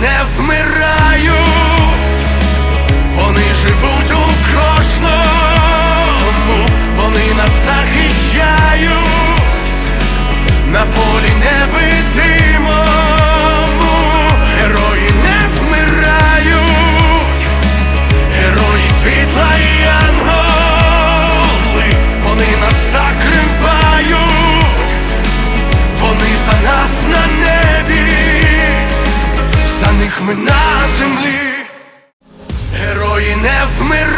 не вмирають, вони живуть у кожному, вони нас захищають. на ми на землі, герої не вмирають.